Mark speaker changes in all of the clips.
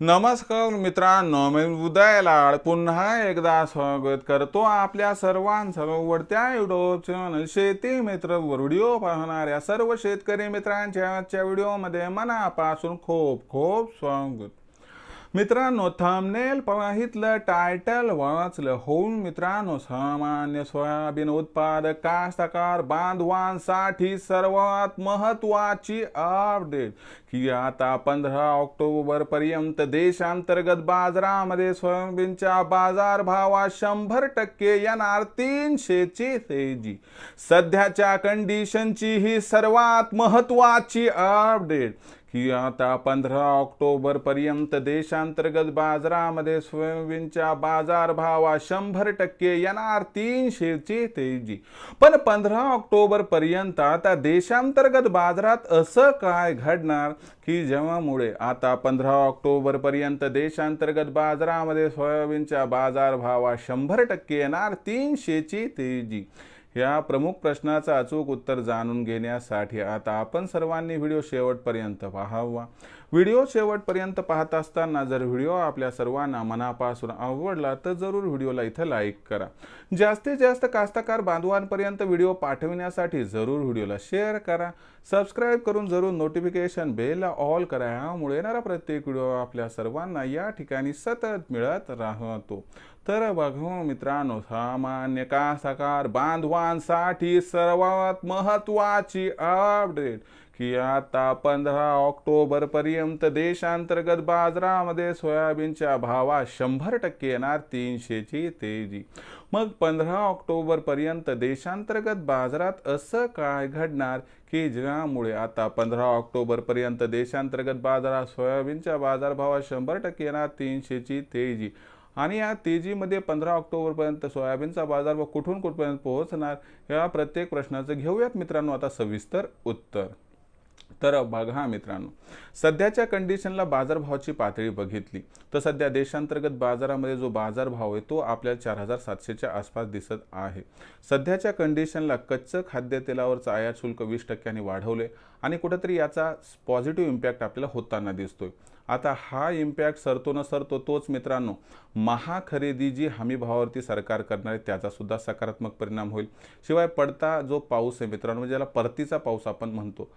Speaker 1: नमस्कार मित्रांनो मी उदयलाड पुन्हा एकदा स्वागत करतो आपल्या सर्वांचं आवडत्या युट्यूब चॅनल शेती मित्र व्हिडिओ पाहणाऱ्या सर्व शेतकरी मित्रांच्या आजच्या व्हिडिओमध्ये मनापासून खूप खूप स्वागत. मित्रांनो थंबनेल पाहितलं टायटल वाचलं होऊन मित्रांनो सामान्य सोयाबीन उत्पादक कास्तकार बांधवांसाठी सर्वात महत्वाची अपडेट की आता पंधरा ऑक्टोबर पर्यंत देशांतर्गत बाजारामध्ये सोयाबीनच्या बाजार भावात शंभर टक्के येणार तीनशेची तेजी. सध्याच्या कंडिशनची ही सर्वात महत्वाची अपडेट की आता पंधरा ऑक्टोबर पर्यंत देशांतर्गत बाजारामध्ये सोयाबीनच्या बाजार भावा शंभर टक्के येणार तीनशेची तेजी. पण पंधरा ऑक्टोबर पर्यंत आता देशांतर्गत बाजारात असं काय घडणार की जेव्हामुळे आता पंधरा ऑक्टोबर पर्यंत देशांतर्गत बाजारामध्ये सोयाबीनच्या बाजार भावा शंभर टक्के येणार तीनशेची तेजी? या प्रमुख प्रश्नाचं अचूक उत्तर जाणून घेण्यासाठी आता आपण सर्वांनी व्हिडिओ शेवटपर्यंत पाहावा. व्हिडिओ शेवटपर्यंत पाहत असताना जर व्हिडिओ आपल्या सर्वांना मनापासून आवडला तर जरूर व्हिडिओला इथं लाईक करा. जास्तीत जास्त कास्तकार बांधवांपर्यंत व्हिडिओ पाठविण्यासाठी जरूर व्हिडिओला शेअर करा. सबस्क्राईब करून जरूर नोटिफिकेशन बेलला ऑल करा. यामुळे येणारा प्रत्येक व्हिडिओ आपल्या सर्वांना या ठिकाणी सतत मिळत राहतो. तर बघू मित्रांनो सामान्य कास्तकार सर्वांसाठी सर्वात महत्वाची अपडेट की आता पंधरा ऑक्टोबर पर्यंत देशांतर्गत बाजारामध्ये सोयाबीनच्या भावात शंभर टक्के येणार तीनशेची तेजी. मग पंधरा ऑक्टोबर पर्यंत देशांतर्गत बाजारात असं काय घडणार? की ज्यामुळे आता पंधरा ऑक्टोबर पर्यंत देशांतर्गत बाजारात सोयाबीनच्या बाजारभावात शंभर टक्के येणार तीनशेची तेजी. आणि या तेजीमध्ये पंधरा ऑक्टोबरपर्यंत सोयाबीनचा बाजार व कुठून कुठपर्यंत पोहोचणार या प्रत्येक प्रश्नाचं घेऊयात मित्रांनो. आता सविस्तर उत्तर. तर बघा मित्रांनो. सध्याच्या कंडिशनला बाजारभावाची पातळी बघितली. तर सध्या देशांतर्गत बाजारामध्ये जो बाजारभाव आहे तो आपल्याला चार हजार सातशेच्या आसपास दिसत आहे. सध्याच्या कंडिशनला कच्चं खाद्यतेलावरचं आयात शुल्क वीस टक्क्यांनी वाढवले आणि कुठंतरी याचा पॉझिटिव्ह इम्पॅक्ट आपल्याला होताना दिसतोय. आता हा इम्पॅक्ट सरतो न सरतो तोच मित्रांनो महाखरेदी जी हमी भावावरती सरकार करणार आहे त्याचासुद्धा सकारात्मक परिणाम होईल. शिवाय पडता जो पाऊस आहे मित्रांनो म्हणजे ज्याला परतीचा पाऊस आपण म्हणतो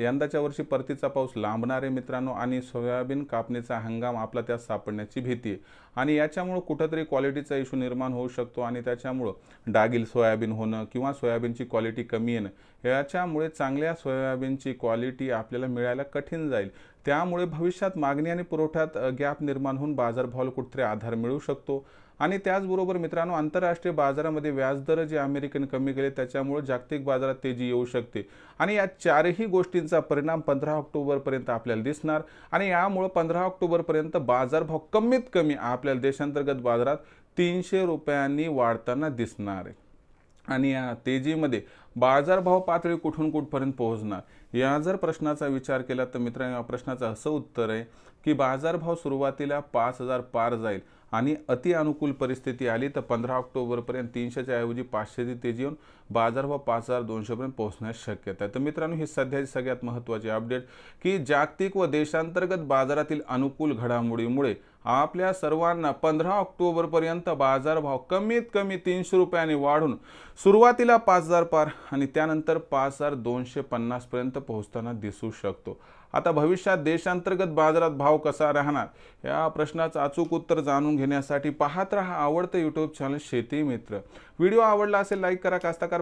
Speaker 1: यंदाच्या वर्षी परतीचा पाऊस लांबणार आहे मित्रांनो आणि सोयाबीन कापणीचा हंगाम आपला त्यात सापडण्याची भीती आहे. आणि याच्यामुळं कुठंतरी क्वालिटीचा इश्यू निर्माण होऊ शकतो आणि त्याच्यामुळं डागील सोयाबीन होणं किंवा सोयाबीनची क्वालिटी कमी येणं याच्यामुळे चांगल्या सोयाबीनची क्वालिटी आपल्याला मिळायला कठीण जाईल. त्यामुळे भविष्यात मागणी आणि पुरवठ्यात गॅप निर्माण होऊन बाजारभावाला कुठेतरी आधार मिळू शकतो. आणि त्याचबरोबर मित्रांनो आंतरराष्ट्रीय बाजारामध्ये व्याजदर जे अमेरिकन कमी केले त्याच्यामुळे जागतिक बाजारात तेजी येऊ शकते. आणि या चारही गोष्टींचा परिणाम पंधरा ऑक्टोबरपर्यंत आपल्याला दिसणार. आणि यामुळं पंधरा ऑक्टोबरपर्यंत बाजारभाव कमीत कमी आपल्याला देशांतर्गत बाजारात तीनशे रुपयांनी वाढताना दिसणार आहे. आणि या तेजीमध्ये बाजारभाव पातळी कुठून कुठपर्यंत पोहोचणार? या जर प्रश्नाचा विचार केला तर मित्रांनो या प्रश्नाचं असं उत्तर आहे की बाजारभाव सुरुवातीला पाच हजार पार जाईल आणि अति अनुकूल परिस्थिती आली तर पंधरा ऑक्टोबरपर्यंत तीनशेच्या ऐवजी पाचशेची तेजी येऊन बाजार व पाच हजार दोनशेपर्यंत पोहोचण्यास शक्यता आहे. तर मित्रांनो ही सध्याची सगळ्यात महत्त्वाची अपडेट की जागतिक व देशांतर्गत बाजारातील अनुकूल घडामोडीमुळे आपल्या सर्वांना पंधरा ऑक्टोबरपर्यंत बाजारभाव कमीत कमी तीनशे रुपयांनी वाढून सुरुवातीला पाच हजार पार आणि त्यानंतर पाच हजार दोनशे पन्नासपर्यंत पोहोचताना दिसू शकतो. आता भविष्यात देशांतर्गत बाजारात भाव कसा राहणार या प्रश्नाचं अचूक उत्तर जाणून घेण्यासाठी पाहत राहा आवडतं यूट्यूब चॅनल शेती मित्र. व्हिडिओ आवडला असेल लाईक करा. कास्ताकार